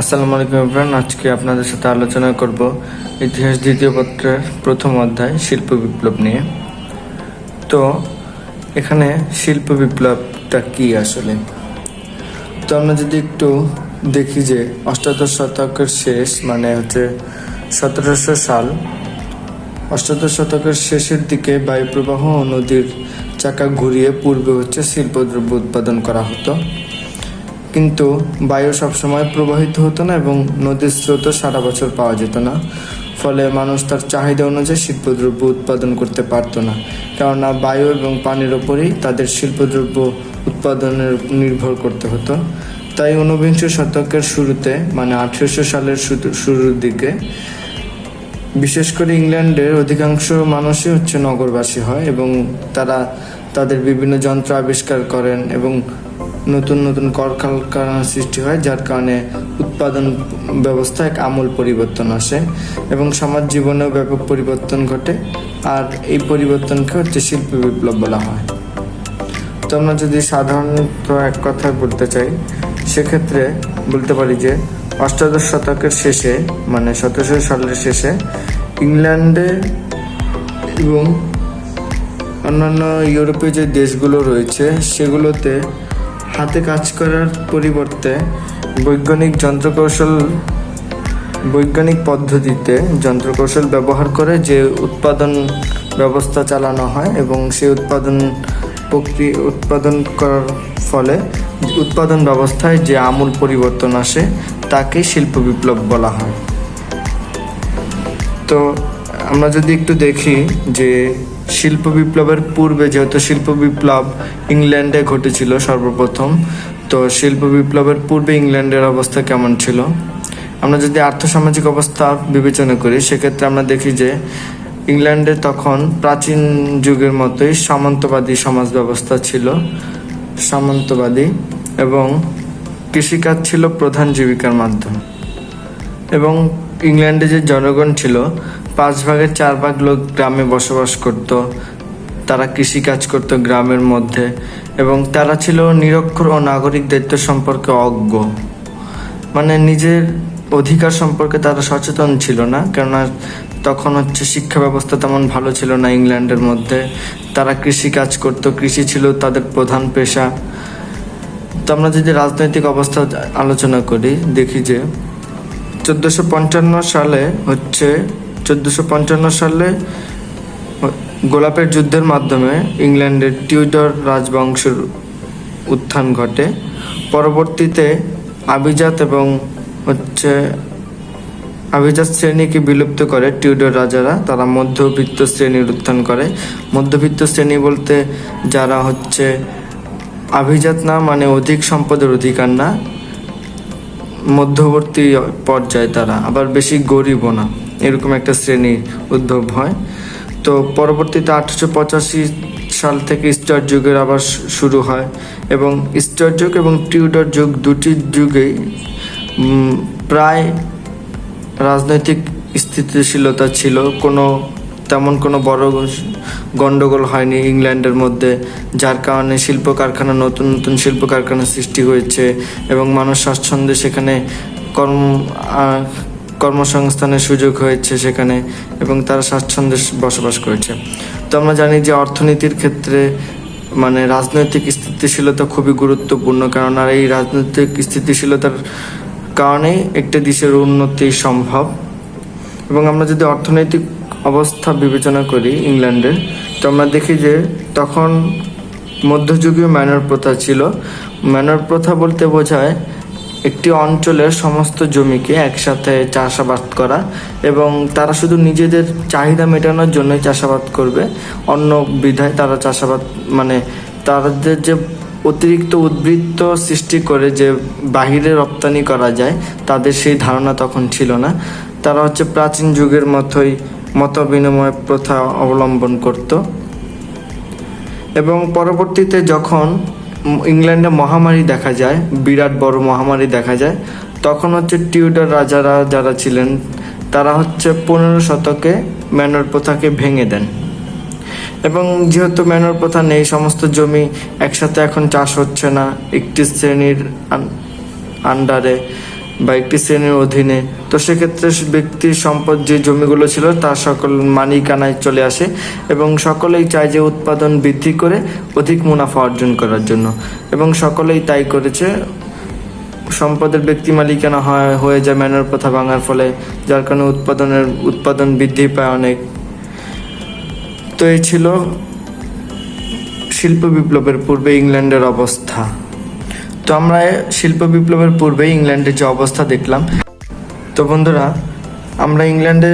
আসসালামু আলাইকুম ইমরান আজকে আপনাদের সাথে আলোচনা করব ইতিহাস দ্বিতীয় পত্রের প্রথম অধ্যায়, শিল্প বিপ্লব নিয়ে। তো, এখানে শিল্প বিপ্লবটা কি আসলে? তো আমরা যদি একটু দেখি যে অষ্টাদশ শতকের শেষ মানে হচ্ছে সতেরোশো সাল, অষ্টাদশ শতকের শেষের দিকে বায়ুপ্রবাহ নদীর চাকা ঘুরিয়ে পূর্বে হচ্ছে শিল্পদ্রব্য উৎপাদন করা হতো। কিন্তু বায়ু সবসময় প্রবাহিত হতো না এবং নদীর স্রোতও সারা বছর পাওয়া যেত না। ফলে মানুষ তার চাহিদা অনুযায়ী শিল্পদ্রব্য উৎপাদন করতে পারতো না। কেননা বায়ু এবং পানির ওপরেই তাদের শিল্পদ্রব্য উৎপাদনের নির্ভর করতে হতো। তাই ঊনবিংশ শতকের শুরুতে মানে আঠেরোশো সালের শুরু- শুরুর দিকে, বিশেষ করে ইংল্যান্ডের অধিকাংশ মানুষই হচ্ছে নগরবাসী হয় এবং তারা তাদের বিভিন্ন যন্ত্র আবিষ্কার করেন এবং নতুন নতুন কলকারখানা সৃষ্টি হয়, যার কারণে উৎপাদন ব্যবস্থায় এক আমূল পরিবর্তন আসে এবং সমাজ জীবনেও ব্যাপক পরিবর্তন ঘটে। আর এই পরিবর্তনকে হচ্ছে শিল্প বিপ্লব বলা হয়। তো আমরা যদি সাধারণত এক কথায় বলতে চাই, সেক্ষেত্রে বলতে পারি যে অষ্টাদশ শতকের শেষে মানে সতেরোশো সালের শেষে ইংল্যান্ডে এবং অন্যান্য ইউরোপীয় যে দেশগুলো রয়েছে, সেগুলোতে হাতে কাজ করার পরিবর্তে বৈজ্ঞানিক যন্ত্রকৌশল, বৈজ্ঞানিক পদ্ধতিতে যন্ত্রকৌশল ব্যবহার করে যে উৎপাদন ব্যবস্থা চালানো হয় এবং সেই উৎপাদন প্রক্রিয়া, উৎপাদন করার ফলে উৎপাদন ব্যবস্থায় যে আমূল পরিবর্তন আসে, তাকে শিল্প বিপ্লব বলা হয়। তো আমরা যদি একটু দেখি যে শিল্প বিপ্লবের পূর্বে যেহেতু শিল্প বিপ্লব ইংল্যান্ডে ঘটেছিল সর্বপ্রথম, তো শিল্প বিপ্লবের পূর্বে ইংল্যান্ডের অবস্থা কেমন ছিল? আমরা যদি আর্থসামাজিক অবস্থা বিবেচনা করি, সেক্ষেত্রে আমরা দেখি যে ইংল্যান্ডে তখন প্রাচীন যুগের মতোই সামন্তবাদী সমাজ ব্যবস্থা ছিল, সামন্তবাদী এবং কৃষিকাজ ছিল প্রধান জীবিকার মাধ্যম। এবং ইংল্যান্ডে যে জনগণ ছিল পাঁচ ভাগের চার ভাগ লোক গ্রামে বসবাস করত। তারা কৃষিকাজ করত গ্রামের মধ্যে এবং তারা ছিল নিরক্ষর ও নাগরিক দায়িত্ব সম্পর্কে অজ্ঞ। মানে নিজের অধিকার সম্পর্কে তারা সচেতন ছিল না, কেননা তখন হচ্ছে শিক্ষা ব্যবস্থা তেমন ভালো ছিল না ইংল্যান্ডের মধ্যে। তারা কৃষি কাজ করত, কৃষি ছিল তাদের প্রধান পেশা। তো আমরা যদি রাজনৈতিক অবস্থা আলোচনা করি, দেখি যে চোদ্দোশো সালে হচ্ছে চোদ্দোশো পঞ্চান্ন সালে গোলাপের যুদ্ধের মাধ্যমে ইংল্যান্ডের টিউডর রাজবংশের উত্থান ঘটে। পরবর্তীতে আভিজাত এবং হচ্ছে আভিজাত শ্রেণীকে বিলুপ্ত করে টিউডর রাজারা তারা মধ্যবিত্ত শ্রেণির উত্থান করে। মধ্যবিত্ত শ্রেণি বলতে যারা হচ্ছে আভিজাত না মানে অধিক সম্পদের অধিকার না, মধ্যবর্তী পর্যায়ে তারা, আবার বেশি গরিবও না। এরকম একটা শ্রেণি উদ্ভব হয়। তো পরবর্তীতে আঠারোশো পঁচাশি সাল থেকে স্টার যুগের আবার শুরু হয় এবং স্টার যুগ এবং টিউডার যুগ দুটি যুগেই প্রায় রাজনৈতিক স্থিতিশীলতা ছিল। কোনো, তেমন কোনো বড় গণ্ডগোল হয়নি ইংল্যান্ডের মধ্যে, যার কারণে শিল্প কারখানা, নতুন নতুন শিল্প কারখানা সৃষ্টি হয়েছে এবং মানুষ স্বাচ্ছন্দ্যে সেখানে কর্ম কর্মসংস্থানের সুযোগ হয়েছে সেখানে এবং তারা স্বাচ্ছন্দ্যে বসবাস করেছে। তো আমরা জানি যে অর্থনীতির ক্ষেত্রে মানে রাজনৈতিক স্থিতিশীলতা খুবই গুরুত্বপূর্ণ, কারণ আর এই রাজনৈতিক স্থিতিশীলতার কারণেই একটা দেশের উন্নতি সম্ভব। এবং আমরা যদি অর্থনৈতিক অবস্থা বিবেচনা করি ইংল্যান্ডের তো আমরা দেখি যে তখন মধ্যযুগীয় ম্যানর প্রথা ছিল। ম্যানর প্রথা বলতে বোঝায় একটি অঞ্চলের সমস্ত জমিকে একসাথে চাষাবাদ করা এবং তারা শুধু নিজেদের চাহিদা মেটানোর জন্যই চাষাবাদ করবে, অন্য বিধায় তারা চাষাবাদ মানে তাদের যে অতিরিক্ত উদ্বৃত্ত সৃষ্টি করে যে বাহিরে রপ্তানি করা যায়, তাদের সেই ধারণা তখন ছিল না। তারা হচ্ছে প্রাচীন যুগের মতোই মত বিনিময় প্রথা অবলম্বন করত। এবং পরবর্তীতে যখন ইংল্যান্ডে মহামারী দেখা যায়, বিরাট বড় মহামারী দেখা যায়। তখন হচ্ছে টিউডার রাজারা যারা ছিলেন, তারা হচ্ছে পনেরো শতকে ম্যানর প্রথাকে ভেঙে দেন। এবং যেহেতু ম্যানর প্রথা নেই, সমস্ত জমি একসাথে এখন চাষ হচ্ছে না, একটি শ্রেণির আন্ডারে। বা একটি শ্রেণির অধীনে। তো সেক্ষেত্রে ব্যক্তির সম্পদ যে জমিগুলো ছিল তার সকল মালিকানায় চলে আসে এবং সকলেই চায় যে উৎপাদন বৃদ্ধি করে অধিক মুনাফা অর্জন করার জন্য। এবং সকলেই তাই করেছে। সম্পদের ব্যক্তি মালিকানা হয়, হয়ে যায় ম্যানর প্রথা ভাঙার ফলে, যার কারণে উৎপাদনের, উৎপাদন বৃদ্ধি পায় অনেক। তো এই ছিল শিল্প বিপ্লবের পূর্বে ইংল্যান্ডের অবস্থা। তো আমরা শিল্প বিপ্লবের পূর্বে ইংল্যান্ডের যে অবস্থা দেখলাম। তো বন্ধুরা, আমরা ইংল্যান্ডে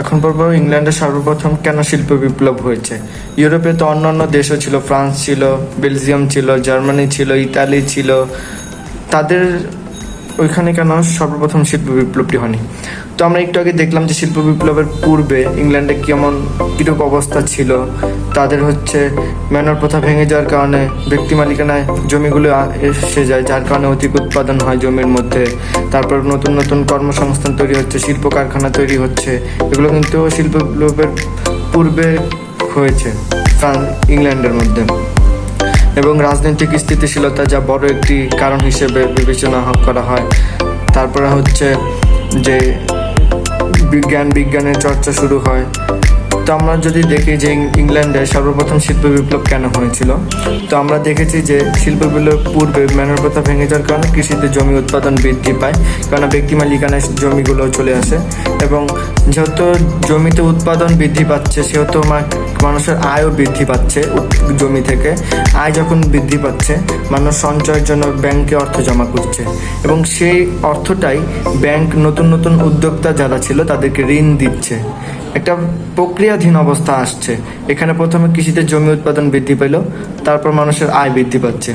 এখন পর্ব ইংল্যান্ডে সর্বপ্রথম কেন শিল্প বিপ্লব হয়েছে? ইউরোপে তো অন্যান্য দেশও ছিল, ফ্রান্স ছিল, বেলজিয়াম ছিল, জার্মানি ছিল, ইতালি ছিল। তাদের ওইখানে কেন সর্বপ্রথম শিল্প বিপ্লবটি হয়নি? তো আমরা একটু আগে দেখলাম যে শিল্প বিপ্লবের পূর্বে ইংল্যান্ডে কেমন কীরূপ অবস্থা ছিল। তাদের হচ্ছে ম্যানর প্রথা ভেঙে যাওয়ার কারণে ব্যক্তি মালিকানায় জমিগুলো এসে যায়, যার কারণে অধিক উৎপাদন হয় জমির মধ্যে। তারপর নতুন নতুন কর্মসংস্থান তৈরি হচ্ছে, শিল্প কারখানা তৈরি হচ্ছে। এগুলো কিন্তু শিল্প বিপ্লবের পূর্বে হয়েছে ইংল্যান্ডের মধ্যে। এবং রাজনৈতিক স্থিতিশীলতা যা বড় একটি কারণ হিসেবে বিবেচনা করা হয়। তারপরে হচ্ছে যে বিজ্ঞান বিজ্ঞানের চর্চা শুরু হয়। তো আমরা যদি দেখি যে ইংল্যান্ডে সর্বপ্রথম শিল্প বিপ্লব কেন হয়েছিল? তো আমরা দেখেছি যে শিল্প বিপ্লব পূর্বে ম্যানর প্রথা ভেঙে যাওয়ার কারণে কৃষিতে জমি উৎপাদন বৃদ্ধি পায় কারণ ব্যক্তি মালিকানায় জমিগুলো চলে আসে। এবং যেহেতু জমিতে উৎপাদন বৃদ্ধি পাচ্ছে, সেহেতু মানুষের আয়ও বৃদ্ধি পাচ্ছে জমি থেকে। আয় যখন বৃদ্ধি পাচ্ছে, মানুষ সঞ্চয়ের জন্য ব্যাংকে অর্থ জমা করছে। এবং সেই অর্থটাই ব্যাংক নতুন নতুন উদ্যোক্তা যারা ছিল, তাদেরকে ঋণ দিচ্ছে। একটা প্রক্রিয়াধীন অবস্থা আসছে। এখানে প্রথমে কৃষিতে জমি উৎপাদন বৃদ্ধি পেল, তারপর মানুষের আয় বৃদ্ধি পাচ্ছে।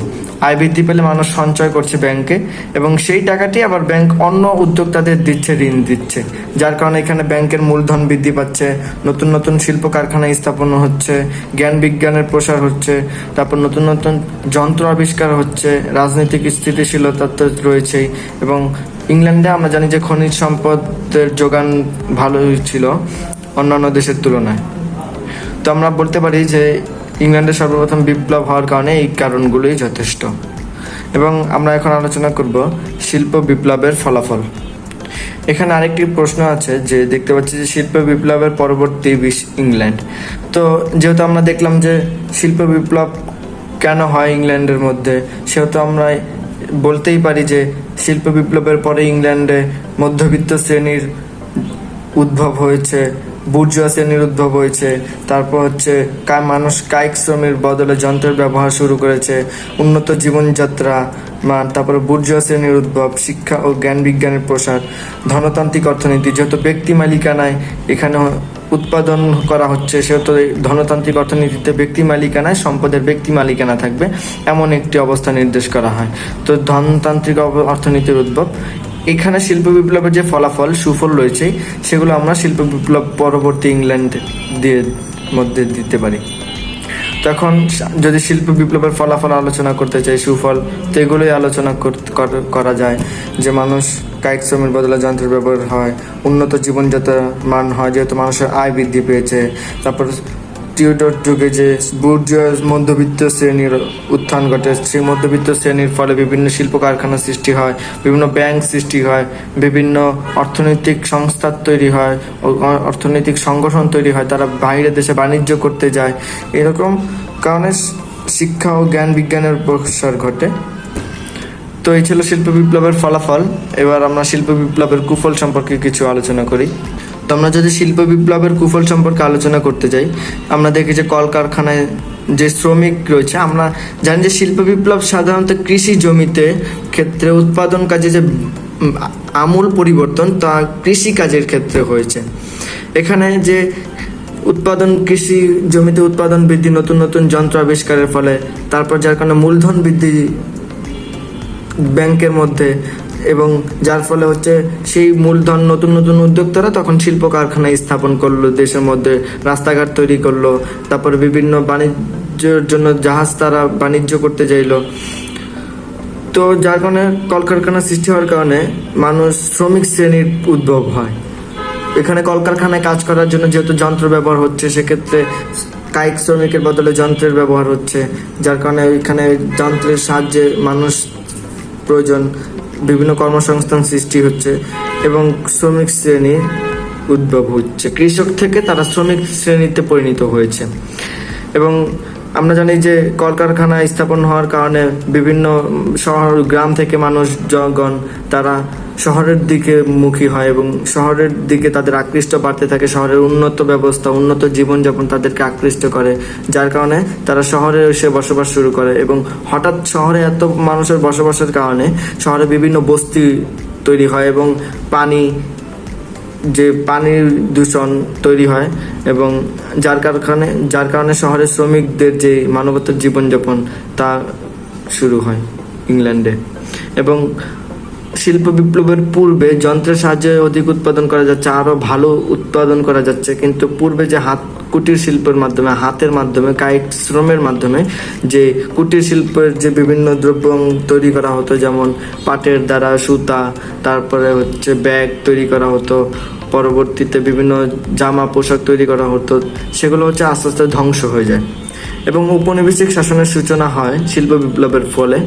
আয় বৃদ্ধি পেলে মানুষ সঞ্চয় করছে ব্যাংকে এবং সেই টাকাটি আবার ব্যাংক অন্য উদ্যোক্তাদের দিচ্ছে, ঋণ দিচ্ছে। যার কারণে এখানে ব্যাংকের মূলধন বৃদ্ধি পাচ্ছে, নতুন নতুন শিল্প কারখানা স্থাপন হচ্ছে, জ্ঞান বিজ্ঞানের প্রসার হচ্ছে, তারপর নতুন নতুন যন্ত্র আবিষ্কার হচ্ছে, রাজনৈতিক স্থিতিশীলতা তো রয়েছেই এবং ইংল্যান্ডে আমরা জানি যে খনিজ সম্পদের যোগান ভালোই ছিল। অন্যান্য দেশের তুলনায়। তো আমরা বলতে পারি যে ইংল্যান্ডে সর্বপ্রথম বিপ্লব হওয়ার কারণে এই কারণগুলোই যথেষ্ট। এবং আমরা এখন আলোচনা করব শিল্প বিপ্লবের ফলাফল। এখানে আরেকটি প্রশ্ন আছে যে দেখতে পাচ্ছি যে শিল্প বিপ্লবের পরবর্তী বিশ ইংল্যান্ড। তো যেহেতু আমরা দেখলাম যে শিল্প বিপ্লব কেন হয় ইংল্যান্ডের মধ্যে, সেহেতু আমরা বলতেই পারি যে শিল্প বিপ্লবের পরে ইংল্যান্ডে মধ্যবিত্ত শ্রেণির উদ্ভব হয়েছে। বুর্জুয়া উদ্ভব হয়েছে। তারপর হচ্ছে মানুষ কায়িক শ্রমের বদলে যন্ত্রের ব্যবহার শুরু করেছে। উন্নত জীবনযাত্রা মান তারপরে বুর্জুয়া শ্রেণির উদ্ভব শিক্ষা ও জ্ঞান বিজ্ঞানের প্রসার। ধনতান্ত্রিক অর্থনীতি, যেহেতু ব্যক্তি মালিকানায় এখানে উৎপাদন করা হচ্ছে, সেহেতু ধনতান্ত্রিক অর্থনীতিতে ব্যক্তি মালিকানায়, সম্পদের ব্যক্তি মালিকানা থাকবে। এমন একটি অবস্থা নির্দেশ করা হয়। তো ধনতান্ত্রিক অর্থনীতির উদ্ভব। এখানে শিল্প বিপ্লবের যে ফলাফল, সুফল রয়েছে, সেগুলো আমরা শিল্প বিপ্লব পরবর্তী ইংল্যান্ড দিয়ে মধ্যে দিতে পারি। তখন যদি শিল্প বিপ্লবের ফলাফল আলোচনা করতে চাই, সুফল, তো এগুলোই আলোচনা কর- যায়। যে মানুষ কায়িক শ্রমের বদলে যন্ত্রের ব্যবহার হয়, উন্নত জীবনযাত্রা মান হয়, যেহেতু মানুষের আয় বৃদ্ধি পেয়েছে, তারপর টিউডর যুগে যে বুর্জুয়া মধ্যবিত্ত শ্রেণির উত্থান ঘটে, সেই মধ্যবিত্ত শ্রেণির ফলে বিভিন্ন শিল্প কারখানা সৃষ্টি হয়, বিভিন্ন ব্যাংক সৃষ্টি হয়, বিভিন্ন অর্থনৈতিক সংস্থা তৈরি হয় অর্থনৈতিক সংগঠন তৈরি হয়, তারা বাইরে দেশে বাণিজ্য করতে যায়। এরকম কারণে শিক্ষা ও জ্ঞান বিজ্ঞানের প্রসার ঘটে। তো এই ছিল শিল্প বিপ্লবের ফলাফল। এবার আমরা শিল্প বিপ্লবের কুফল সম্পর্কে কিছু আলোচনা করি। তো আমরা যদি শিল্প বিপ্লবের কুফল সম্পর্কে আলোচনা করতে যাই, আমরা দেখি যে কলকারখানায় যে শ্রমিক রয়েছে, আমরা জানি যে শিল্প বিপ্লব সাধারণত কৃষি জমিতে ক্ষেত্রে উৎপাদন কাজে যে আমূল পরিবর্তন তা কৃষি কাজের ক্ষেত্রে হয়েছে। এখানে যে উৎপাদন, কৃষি জমিতে উৎপাদন বৃদ্ধি, নতুন নতুন যন্ত্র আবিষ্কারের ফলে, তারপর যার কারণে মূলধন বৃদ্ধি ব্যাংকের মধ্যে এবং যার ফলে হচ্ছে সেই মূলধন নতুন নতুন উদ্যোক্তারা তখন শিল্প কারখানা স্থাপন করল, দেশের মধ্যে রাস্তাঘাট তৈরি করল, তারপর বিভিন্ন বাণিজ্যের জন্য জাহাজ তারা বাণিজ্য করতে চাইলো। তো যার কারণে কলকারখানা সৃষ্টি হওয়ার কারণে মানুষ শ্রমিক শ্রেণির উদ্ভব হয়। এখানে কলকারখানায় কাজ করার জন্য যেহেতু যন্ত্র ব্যবহার হচ্ছে, সেক্ষেত্রে কায়িক শ্রমিকের বদলে যন্ত্রের ব্যবহার হচ্ছে, যার কারণে এখানে যন্ত্রের সাহায্যে মানুষ প্রয়োজন বিভিন্ন কর্মসংস্থান সৃষ্টি হচ্ছে এবং শ্রমিক শ্রেণি উদ্ভব হচ্ছে। কৃষক থেকে তারা শ্রমিক শ্রেণীতে পরিণত হয়েছে। এবং আমরা জানি যে কলকারখানা স্থাপন হওয়ার কারণে বিভিন্ন শহর, গ্রাম থেকে মানুষ জনগণ তারা শহরের দিকে মুখী হয় এবং শহরের দিকে তাদের আকৃষ্ট বাড়তে থাকে। শহরের উন্নত ব্যবস্থা, উন্নত জীবনযাপন তাদেরকে আকৃষ্ট করে, যার কারণে তারা শহরে এসে বসবাস শুরু করে এবং হঠাৎ শহরে এত মানুষের বসবাসের কারণে শহরে বিভিন্ন বস্তি তৈরি হয় এবং পানি, যে পানির দূষণ তৈরি হয় এবং যার কারণে যার কারণে শহরের শ্রমিকদের যে মানবতার জীবনযাপন তা শুরু হয় ইংল্যান্ডে। এবং শিল্প বিপ্লবের পূর্বে যন্ত্রের সাহায্যে অধিক উৎপাদন করা যাচ্ছে, আরও ভালো উৎপাদন করা যাচ্ছে। কিন্তু পূর্বে যে হাত কুটির শিল্পের মাধ্যমে, হাতের মাধ্যমে, কায়িক শ্রমের মাধ্যমে যে কুটির শিল্পের যে বিভিন্ন দ্রব্য তৈরি করা হতো, যেমন পাটের দ্বারা সুতা, তারপরে হচ্ছে ব্যাগ তৈরি করা হতো, পরবর্তীতে বিভিন্ন জামা পোশাক তৈরি করা হতো, সেগুলো হচ্ছে আস্তে আস্তে ধ্বংস হয়ে যায়। এবং উপনিবেশিক শাসনের সূচনা হয় শিল্প বিপ্লবের ফলে।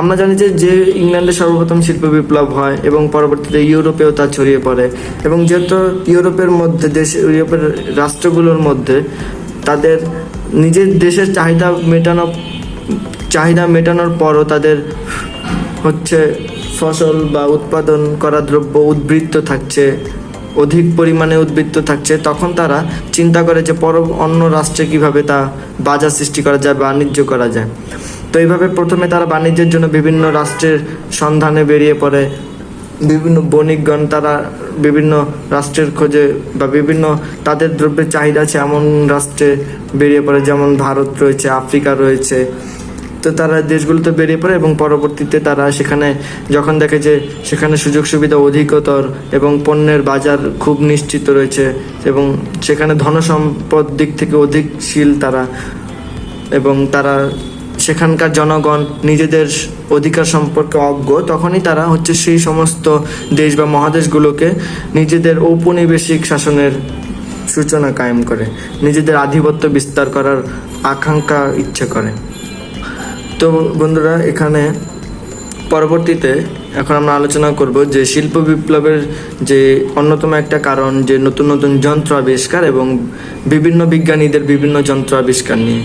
আমরা জানি যে যে ইংল্যান্ডে সর্বপ্রথম শিল্প বিপ্লব হয় এবং পরবর্তীতে ইউরোপেও তা ছড়িয়ে পড়ে এবং যেহেতু ইউরোপের মধ্যে দেশ, ইউরোপের রাষ্ট্রগুলোর মধ্যে তাদের নিজের দেশের চাহিদা মেটানো, চাহিদা মেটানোর পরও তাদের হচ্ছে ফসল বা উৎপাদন করা দ্রব্য উদ্বৃত্ত থাকছে। অধিক পরিমাণে উদ্বৃত্ত থাকছে, তখন তারা চিন্তা করে যে পর অন্য রাষ্ট্রে কীভাবে তা বাজার সৃষ্টি করা যায়, বাণিজ্য করা যায়। তো এইভাবে প্রথমে তারা বাণিজ্যের জন্য বিভিন্ন রাষ্ট্রের সন্ধানে বেরিয়ে পড়ে, বিভিন্ন বণিকগণ তারা বিভিন্ন রাষ্ট্রের খোঁজে বা বিভিন্ন তাদের দ্রব্যের চাহিদা আছে এমন রাষ্ট্রে বেরিয়ে পড়ে, যেমন ভারত রয়েছে, আফ্রিকা রয়েছে। তো তারা দেশগুলোতে বেরিয়ে পড়ে এবং পরবর্তীতে তারা সেখানে যখন দেখে যে সেখানে সুযোগ সুবিধা অধিকতর এবং পণ্যের বাজার খুব নিশ্চিত রয়েছে এবং সেখানে ধনসম্পদ দিক থেকে অধিকশীল তারা এবং তারা সেখানকার জনগণ নিজেদের অধিকার সম্পর্কে অজ্ঞ, তখনই তারা হচ্ছে সেই সমস্ত দেশ বা মহাদেশগুলোকে নিজেদের ঔপনিবেশিক শাসনের সূচনা কায়েম করে, নিজেদের আধিপত্য বিস্তার করার আকাঙ্ক্ষা ইচ্ছে করে। তো বন্ধুরা, এখানে পরবর্তীতে এখন আমরা আলোচনা করব যে শিল্প বিপ্লবের যে অন্যতম একটা কারণ, যে নতুন নতুন যন্ত্র আবিষ্কার এবং বিভিন্ন বিজ্ঞানীদের বিভিন্ন যন্ত্র আবিষ্কার নিয়ে।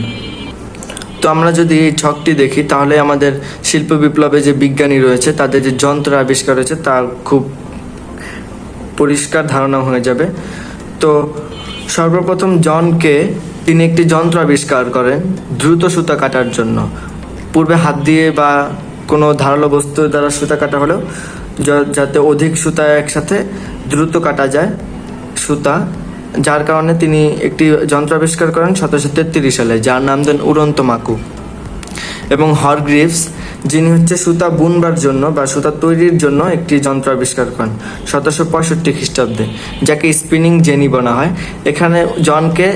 তো আমরা যদি এই ছকটি দেখি, তাহলে আমাদের শিল্প বিপ্লবে যে বিজ্ঞানী রয়েছে, তাদের যে যন্ত্র আবিষ্কার রয়েছে তা খুব পরিষ্কার ধারণা হয়ে যাবে। তো সর্বপ্রথম জনকে তিনি একটি যন্ত্র আবিষ্কার করেন দ্রুত সুতা কাটার জন্য। পূর্বে হাত দিয়ে বা কোনো ধারালো বস্তু দ্বারা সুতা কাটা হলেও যাতে অধিক সুতা একসাথে দ্রুত কাটা যায় সুতা, যার কারণে তিনি একটি যন্ত্র আবিষ্কার করেন সতেরোশো তেত্রিশ সালে, যার নাম দেন উড়ন্ত মাকু। এবং হরগ্রিভস, যিনি হচ্ছে সুতা বুনবার জন্য বা সুতা তৈরির জন্য একটি যন্ত্র আবিষ্কার করেন সতেরোশো পঁয়ষট্টি খ্রিস্টাব্দে, যাকে স্পিনিং জেনি বলা হয়। এখানে জনকে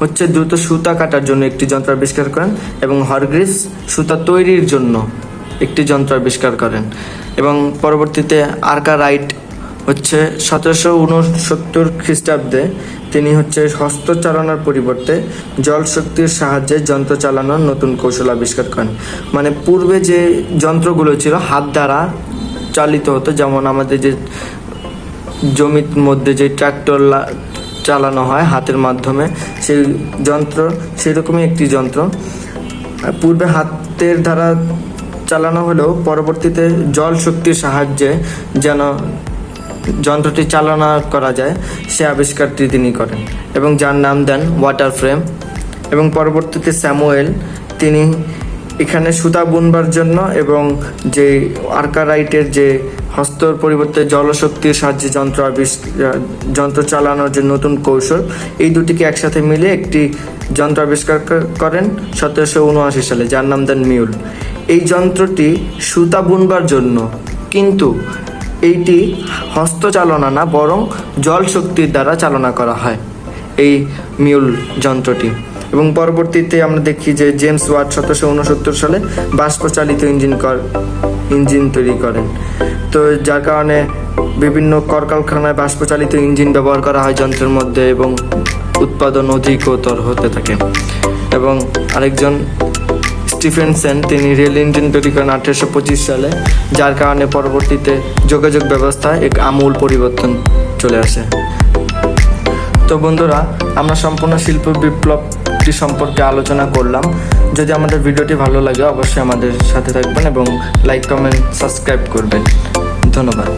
হচ্ছে দ্রুত সুতা কাটার জন্য একটি যন্ত্র আবিষ্কার করেন এবং হরগ্রিস সুতা তৈরির জন্য একটি যন্ত্র আবিষ্কার করেন। এবং পরবর্তীতে আর্কা রাইট হচ্ছে সতেরোশো উনসত্তর খ্রিস্টাব্দে তিনি হচ্ছে হস্ত চালানোর পরিবর্তে জল শক্তির সাহায্যে যন্ত্র চালানোর নতুন কৌশল আবিষ্কার করেন। মানে পূর্বে যে যন্ত্রগুলো ছিল হাত দ্বারা চালিত হতো, যেমন আমাদের যে জমির মধ্যে যে ট্রাক্টর লা- চালানো হয় হাতের মাধ্যমে। সেই যন্ত্র সেরকমই একটি যন্ত্র। পূর্বে হাতের দ্বারা চালানো হলেও পরবর্তীতে জল শক্তির সাহায্যে যেন যন্ত্রটি চালনা করা যায়, সে আবিষ্কারটি তিনি করেন এবং যার নাম দেন ওয়াটার ফ্রেম এবং পরবর্তীতে স্যামুয়েল তিনি এখানে সুতা বুনবার জন্য এবং যে আর্কারাইটের যে হস্তর পরিবর্তে জলশক্তির সাহায্যে যন্ত্র যন্ত্র চালানোর যে নতুন কৌশল, এই দুটিকে একসাথে মিলে একটি যন্ত্র আবিষ্কার করেন সতেরোশো উনআশি সালে, যার নাম দেন মিউল। এই যন্ত্রটি সুতা বুনবার জন্য, কিন্তু এইটি হস্তচালনা না, বরং জল শক্তির দ্বারা চালনা করা হয়, এই মিউল যন্ত্রটি। এবং পরবর্তীতে আমরা দেখি যে জেমস ওয়াট সতেরোশো উনসত্তর সালে বাষ্পচালিত ইঞ্জিন কর ইঞ্জিন তৈরি করেন। তো যার কারণে বিভিন্ন কলকারখানায় বাষ্পচালিত ইঞ্জিন ব্যবহার করা হয় যন্ত্রের মধ্যে এবং উৎপাদন অধিকতর হতে থাকে। এবং আরেকজন স্টিফেন সেন তিনি রেল ইঞ্জিন তৈরি করেন আঠেরোশো পঁচিশ সালে, যার কারণে পরবর্তীতে যোগাযোগ ব্যবস্থায় এক আমূল পরিবর্তন চলে আসে। তো বন্ধুরা, আমরা সম্পূর্ণ শিল্প বিপ্লবটি সম্পর্কে আলোচনা করলাম। যদি আমাদের ভিডিওটি ভালো লাগে, অবশ্যই আমাদের সাথে থাকবেন এবং লাইক কমেন্ট সাবস্ক্রাইব করবেন। ধন্যবাদ।